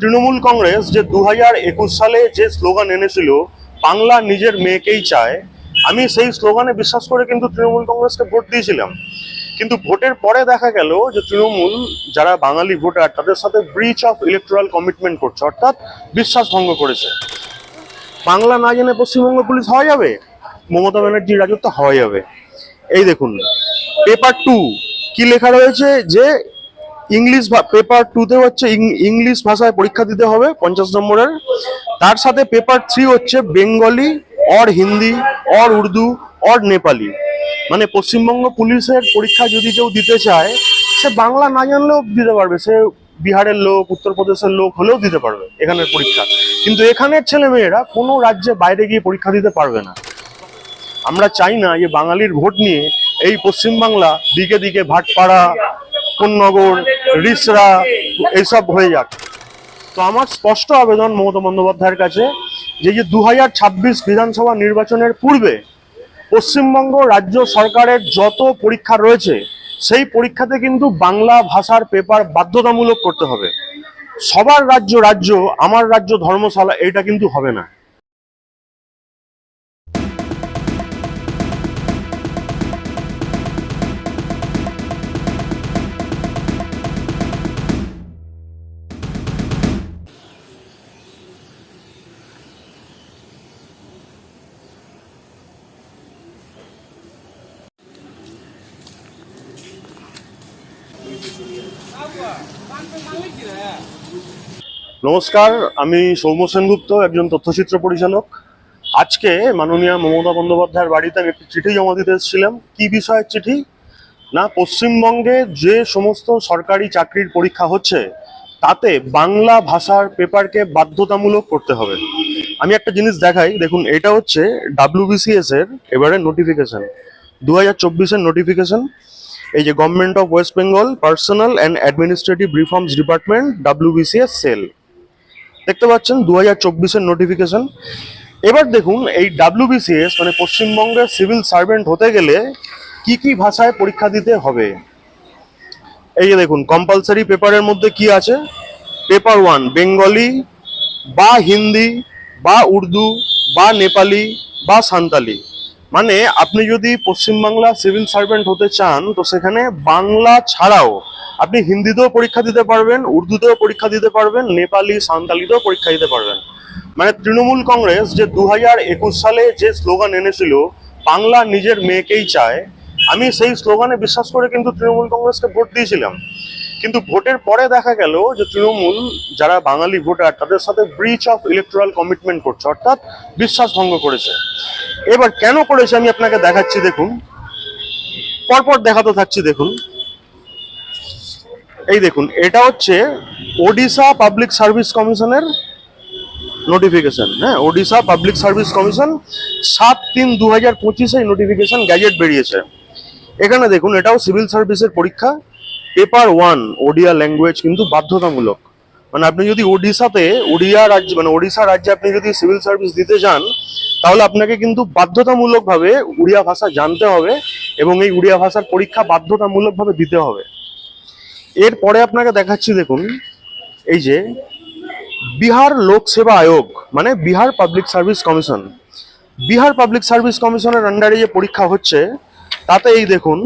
তৃণমূল কংগ্রেস যে দু একুশ সালে যে স্লোগান এনেছিল, বাংলা নিজের মেয়েকেই চায়, আমি সেই স্লোগানে বিশ্বাস করে কিন্তু তৃণমূল কংগ্রেসকে ভোট দিয়েছিলাম। কিন্তু ভোটের পরে দেখা গেল যে তৃণমূল, যারা বাঙালি ভোটার, তাদের সাথে ব্রিচ অফ ইলেকট্রাল কমিটমেন্ট করছে, অর্থাৎ বিশ্বাস ভঙ্গ করেছে। বাংলা না জেনে পশ্চিমবঙ্গ পুলিশ হওয়া যাবে? মমতা ব্যানার্জির রাজত্ব হওয়া যাবে। এই দেখুন পেপার টু কি লেখা রয়েছে? যে ইংলিশ পেপার টুতে হচ্ছে ইংলিশ ভাষায় পরীক্ষা দিতে হবে, পঞ্চাশ নম্বরের। তার সাথে পেপার থ্রি হচ্ছে Bengali or Hindi or Urdu or Nepali. মানে পশ্চিমবঙ্গ পুলিশের পরীক্ষা যদি কেউ দিতে চায়, সে বাংলা না জানলেও দিতে পারবে। সে বিহারের লোক, উত্তরপ্রদেশের লোক হলেও দিতে পারবে এখানের পরীক্ষা। কিন্তু এখানের ছেলে মেয়েরা কোনো রাজ্যে বাইরে গিয়ে পরীক্ষা দিতে পারবে না। আমরা চাই না যে বাঙালির ভোট নিয়ে এই পশ্চিমবাংলা দিকে দিকে ভাটপাড়া কোন্নগর, রিসরা, এইসব হয়ে যাক। তো আমার স্পষ্ট আবেদন মমতা বন্দ্যোপাধ্যায়ের কাছে যে যে দু হাজার ছাব্বিশ বিধানসভা নির্বাচনের পূর্বে পশ্চিমবঙ্গ রাজ্য সরকারের যত পরীক্ষা রয়েছে, সেই পরীক্ষাতে কিন্তু বাংলা ভাষার পেপার বাধ্যতামূলক করতে হবে। সবার রাজ্য রাজ্য, আমার রাজ্য ধর্মশালা এটা কিন্তু হবে না। নমস্কার, আমি সৌম্য সেনগুপ্ত, একজন তথ্যচিত্র পরিচালক। আজকে মাননীয় মমতা বন্দ্যোপাধ্যায়ের বাড়িতে আমি একটি চিঠি জমা দিতে এসেছিলাম। কি বিষয়ের চিঠি? না, পশ্চিমবঙ্গে যে সমস্ত সরকারি চাকরির পরীক্ষা হচ্ছে, তাতে বাংলা ভাষার পেপারকে বাধ্যতামূলক করতে হবে। আমি একটা জিনিস দেখাই, দেখুন, এটা হচ্ছে ডাব্লিউবিসিএস এর এবারে নোটিফিকেশন দু হাজার চব্বিশের নোটিফিকেশন এই যে government of West Bengal personnel and administrative reforms department WBCS cell দেখতে পাচ্ছেন দু হাজার চব্বিশের নোটিফিকেশন এবার দেখুন, এই ডাব্লিউবিসিএস মানে পশ্চিমবঙ্গের সিভিল সার্ভেন্ট হতে গেলে কি কি ভাষায় পরীক্ষা দিতে হবে? এই যে দেখুন কম্পালসারি পেপারের মধ্যে কি আছে? পেপার ওয়ান বেঙ্গলি বা হিন্দি বা উর্দু বা নেপালি বা সান্তালি মানে আপনি যদি পশ্চিমবাংলা সিভিল সার্ভেন্ট হতে চান, তো সেখানে বাংলা ছাড়াও আপনি হিন্দিতেও পরীক্ষা দিতে পারবেন, উর্দুতেও পরীক্ষা দিতে পারবেন, নেপালি সান্তালিতেও পরীক্ষা দিতে পারবেন। মানে তৃণমূল কংগ্রেস যে দু সালে যে স্লোগান এনেছিল, বাংলা নিজের মেয়েকেই চায়, আমি সেই স্লোগানে বিশ্বাস করে কিন্তু তৃণমূল কংগ্রেসকে ভোট দিয়েছিলাম। কিন্তু ভোটের পরে দেখা গেল যে তৃণমূল, যারা বাঙালি ভোটার, তাদের সাথে ব্রিচ অফ ইলেকট্রাল কমিটমেন্ট করছে, অর্থাৎ বিশ্বাস ভঙ্গ করেছে। এবার কেন করেছে আমি আপনাকে দেখাচ্ছি, দেখুন। পরপর দেখাতে থাকছি, দেখুন। এই দেখুন, এটা হচ্ছে ওডিশা পাবলিক সার্ভিস কমিশনের নোটিফিকেশন হ্যাঁ ওডিশা পাবলিক সার্ভিস কমিশন সাত তিন দু হাজার পঁচিশে নোটিফিকেশন গ্যাজেট বেরিয়েছে। এখানে দেখুন, এটাও সিভিল সার্ভিসের পরীক্ষা। পেপার ওয়ান ওডিয়া ল্যাঙ্গুয়েজ কিন্তু বাধ্যতামূলক। মানে আপনি যদি ওডিশাতে, ওড়িয়া রাজ্য মানে ওড়িশা রাজ্যে আপনি যদি সিভিল সার্ভিস দিতে যান, তাহলে আপনাকে কিন্তু বাধ্যতামূলকভাবে উড়িয়া ভাষা জানতে হবে এবং এই উড়িয়া ভাষার পরীক্ষা বাধ্যতামূলকভাবে দিতে হবে। এরপরে আপনাকে দেখাচ্ছি দেখুন, এই যে বিহার লোক সেবা আয়োগ মানে Bihar public service commission Bihar public service কমিশনের আন্ডারে যে পরীক্ষা হচ্ছে, তাতে এই দেখুন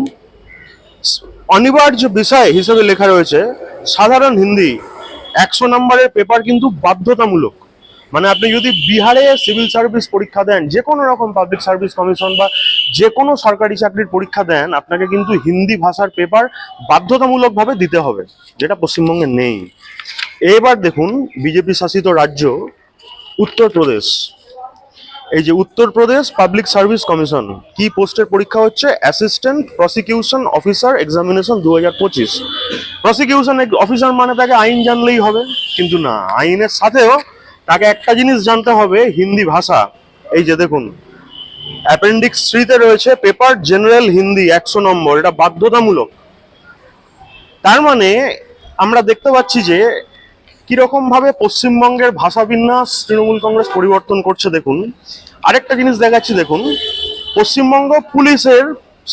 অনিবার্য বিষয় হিসেবে লেখা রয়েছে, সাধারণ হিন্দি একশো নম্বরের পেপার কিন্তু বাধ্যতামূলক। মানে আপনি যদি বিহারে সিভিল সার্ভিস পরীক্ষা দেন, যে কোনো রকম পাবলিক সার্ভিস কমিশন বা যে কোনো সরকারি চাকরির পরীক্ষা দেন, আপনাকে কিন্তু হিন্দি ভাষার পেপার বাধ্যতামূলকভাবে দিতে হবে, যেটা পশ্চিমবঙ্গে নেই। এবার দেখুন, বিজেপি শাসিত রাজ্য, উত্তরপ্রদেশ। এই যে উত্তরপ্রদেশ পাবলিক সার্ভিস কমিশন কি পোস্টের পরীক্ষা হচ্ছে? অ্যাসিস্ট্যান্ট প্রসিকিউশন অফিসার এক্সামিনেশন দু হাজার পঁচিশ প্রসিকিউশন অফিসার মানে তাকে আইন জানলেই হবে, কিন্তু না, আইনের সাথেও তাকে একটা জিনিস জানতে হবে, হিন্দি ভাষা। এই যে দেখুন অ্যাপেন্ডিক্স থ্রিতে রয়েছে পেপার জেনারেল হিন্দি, একশো নম্বর, এটা বাধ্যতামূলক। তার মানে আমরা দেখতে পাচ্ছি যে কীরকম ভাবে পশ্চিমবঙ্গের ভাষা বিন্যাস তৃণমূল কংগ্রেস পরিবর্তন করছে দেখুন। আরেকটা জিনিস দেখাচ্ছি দেখুন। পশ্চিমবঙ্গ পুলিশের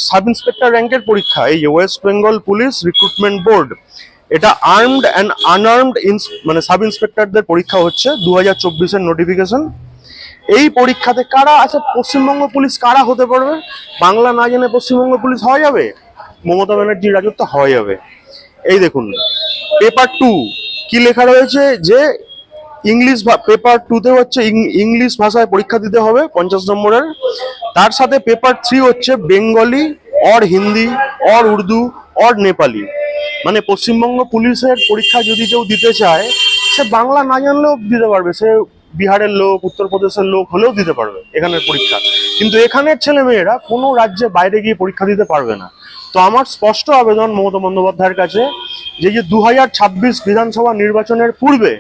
সাব ইন্সপেক্টর র্যাঙ্কের পরীক্ষা, এই West Bengal police recruitment board, এটা আর্মড অ্যান্ড আনআর্মড মানে সাব ইন্সপেক্টরদের পরীক্ষা হচ্ছে দু হাজার চব্বিশের নোটিফিকেশন। এই পরীক্ষাতে কারা আছে? পশ্চিমবঙ্গ পুলিশ কারা হতে পারবে? বাংলা না জেনে পশ্চিমবঙ্গ পুলিশ হওয়া যাবে? মমতা ব্যানার্জির রাজত্ব হওয়া যাবে। এই দেখুন, পেপার টু কি লেখা রয়েছে? যে ইংলিশ পেপার টুতে হচ্ছে ইংলিশ ভাষায় পরীক্ষা দিতে হবে পঞ্চাশ নম্বরের। তার সাথে পেপার থ্রি হচ্ছে Bengali or Hindi or Urdu or Nepali. মানে পশ্চিমবঙ্গ পুলিশের পরীক্ষা যদি কেউ দিতে চায়, সে বাংলা না জানলেও দিতে পারবে। সে বিহারের লোক, উত্তরপ্রদেশের লোক হলেও দিতে পারবে এখানের পরীক্ষা। কিন্তু এখানের ছেলে মেয়েরা কোনো রাজ্যে বাইরে গিয়ে পরীক্ষা দিতে পারবে না। তো আমার স্পষ্ট আবেদন মমতা বন্দ্যোপাধ্যায়ের কাছে যে যে দু হাজার ছাব্বিশ বিধানসভা নির্বাচনের পূর্বে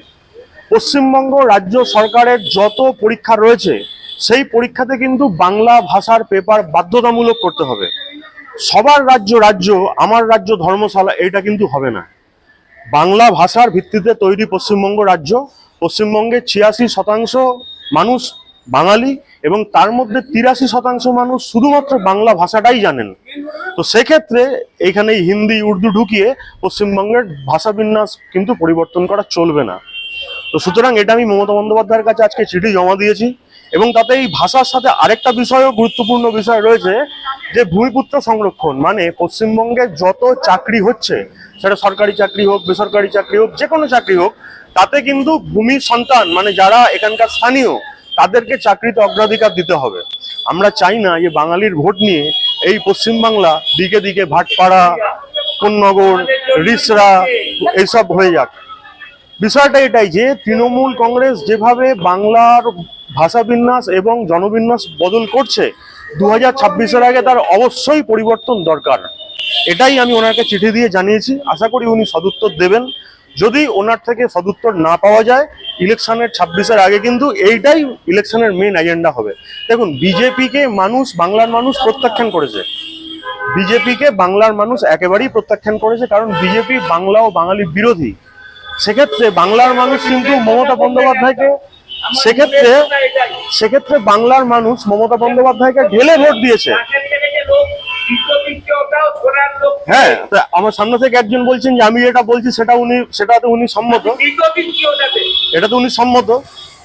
পশ্চিমবঙ্গ রাজ্য সরকারের যত পরীক্ষা রয়েছে, সেই পরীক্ষাতে কিন্তু বাংলা ভাষার পেপার বাধ্যতামূলক করতে হবে। সবার রাজ্য রাজ্য, আমার রাজ্য ধর্মশালা এটা কিন্তু হবে না। বাংলা ভাষার ভিত্তিতে তৈরি পশ্চিমবঙ্গ রাজ্য, পশ্চিমবঙ্গে ছিয়াশি শতাংশ মানুষ বাঙালি এবং তার মধ্যে তিরাশি শতাংশ মানুষ শুধুমাত্র বাংলা ভাষাটাই জানেন। তো সেক্ষেত্রে এখানে হিন্দি, উর্দু ঢুকিয়ে পশ্চিমবঙ্গের ভাষা বিন্যাস কিন্তু পরিবর্তন করা চলবে না। তো সুতরাং এটা আমি মমতা বন্দ্যোপাধ্যায়ের কাছে আজকে চিঠি জমা দিয়েছি এবং তাতে এই ভাষার সাথে আরেকটা বিষয়ও গুরুত্বপূর্ণ বিষয় রয়েছে যে ভূমিপুত্র সংরক্ষণ মানে পশ্চিমবঙ্গে যত চাকরি হচ্ছে, সেটা সরকারি চাকরি হোক, বেসরকারি চাকরি হোক যে কোনো চাকরি হোক, তাতে কিন্তু ভূমির সন্তান মানে যারা এখানকার স্থানীয় তাদেরকে চাকরিতে অগ্রাধিকার দিতে হবে। আমরা চাই না যে বাঙালির ভোট নিয়ে এই পশ্চিমবাংলা দিকে দিকে ভাটপাড়া, কোন্নগর, রিসরা এইসব হয়ে যাক। বিষয়টা এটাই যে তৃণমূল কংগ্রেস যেভাবে বাংলার ভাষা বিন্যাস এবং জনবিন্যাস বদল করছে দু হাজার আগে তার অবশ্যই পরিবর্তন দরকার। এটাই আমি ওনাকে চিঠি দিয়ে জানিয়েছি। আশা করি উনি সদুত্তর দেবেন। যদি ওনার থেকে সদুত্তর না পাওয়া যায়, ইলেকশনের ছাব্বিশের আগে কিন্তু এইটাই ইলেকশনের মেন এজেন্ডা হবে। দেখুন, বিজেপিকে মানুষ, বাংলার মানুষ প্রত্যাখ্যান করেছে। বিজেপিকে বাংলার মানুষ একেবারেই প্রত্যাখ্যান করেছে কারণ বিজেপি বাংলা ও বাঙালি বিরোধী। সেক্ষেত্রে বাংলার মানুষ কিন্তু মমতা বন্দ্যোপাধ্যায়কে, সেক্ষেত্রে সেক্ষেত্রে বাংলার মানুষ মমতা বন্দ্যোপাধ্যায়কে ঢেলে ভোট দিয়েছে। হ্যাঁ আমার সামনে থেকে একজন বলছেন যে আমি এটা বলছি সেটা উনি সেটাতে উনি সম্মত। এটাতে উনি সম্মত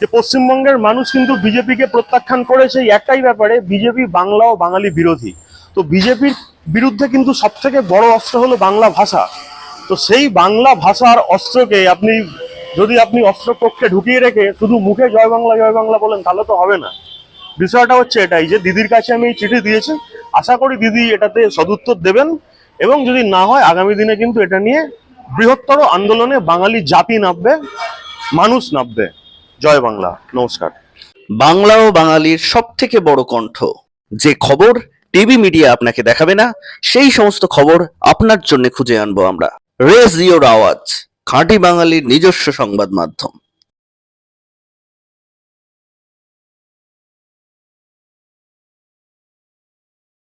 যে পশ্চিমবঙ্গের মানুষ কিন্তু বিজেপিকে প্রত্যাখ্যান করেছে একটাই ব্যাপারে বিজেপি বাংলা ও বাঙালি বিরোধী। তো বিজেপির বিরুদ্ধে কিন্তু সব থেকে বড় অস্ত্র হলো বাংলা ভাষা। তো সেই বাংলা ভাষার অস্ত্রকে আপনি যদি আপনি অস্ত্রকক্ষে ঢুকিয়ে রেখে শুধু মুখে জয় বাংলা জয় বাংলা বলেন তাহলে তো হবে না। বিষয়টা হচ্ছে এটাই যে দিদির কাছে আমি এই চিঠি দিয়েছি। আশা করি দিদি এটাতে সদুত্তর দেবেন এবং যদি না হয়, আগামী দিনে কিন্তু এটা নিয়ে বৃহত্তর আন্দোলনে বাঙালি জাতি নামবে, মানুষ নামবে। জয় বাংলা। নমস্কার। বাংলা ও বাঙালির সব থেকে বড় কণ্ঠ। যে খবর টিভি মিডিয়া আপনাকে দেখাবে না, সেই সমস্ত খবর আপনার জন্য খুঁজে আনব আমরা। রেস ইওর আওয়াজ, খাঁটি বাঙালির নিজস্ব সংবাদ মাধ্যম।